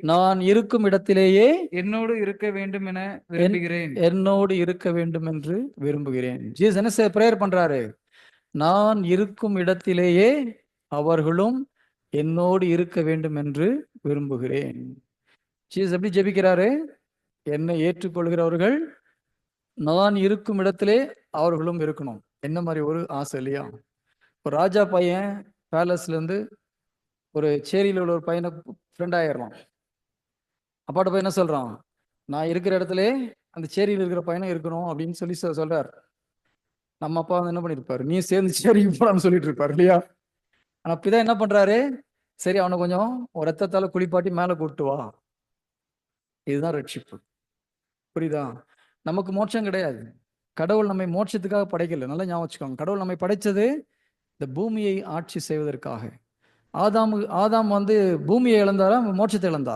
நான் இருக்கும் இடத்திலேயே என்னோடு இருக்க வேண்டும் என விரும்புகிறேன். என்னோடு இருக்க வேண்டும் என்று விரும்புகிறேன். ஜீசஸ் என்ன பிரேயர் பண்றாரு? நான் இருக்கும் இடத்திலேயே அவர்களும் என்னோடு இருக்க வேண்டும் என்று விரும்புகிறேன். ஜீசஸ் எப்படி ஜெபிக்கிறாரு? என்னை ஏற்றுக்கொள்கிறவர்கள் நான் இருக்கும் இடத்திலே அவர்களும் இருக்கணும். என்ன மாதிரி ஒரு ஆசை இல்லையா? ஒரு ராஜா பையன் பேலஸ்ல இருந்து ஒரு சேரியில் உள்ள ஒரு பையனை ஃப்ரெண்ட் ஆயிடலாம் அப்பாட்ட போய் என்ன சொல்றான்? நான் இருக்கிற இடத்துல அந்த சேரியில் இருக்கிற பையனும் இருக்கணும் அப்படின்னு சொல்லி சொ- சொல்றார். நம்ம அப்பா வந்து என்ன பண்ணிருப்பாரு? நீ சேர்ந்து சேரிக்கு போடான்னு சொல்லிட்டு இருப்பாரு இல்லையா? ஆனா அப்படிதான் என்ன பண்றாரு? சரி அவனை கொஞ்சம் ஒரு ரத்தத்தால குளிப்பாட்டி மேல கூட்டு வா. இதுதான் ரட்சிப்பு. புரியுதா? நமக்கு மோட்சம் கிடையாது. கடவுள் நம்மை மோட்சத்துக்காக படைக்கல. நல்லா ஞாபகம் வச்சுக்கோங்க. கடவுள் நம்மை படைச்சது இந்த பூமியை ஆட்சி செய்வதற்காக. ஆதாம் ஆதாம் வந்து பூமியை இழந்தாரா? மோட்சத்தை இழந்தாரா?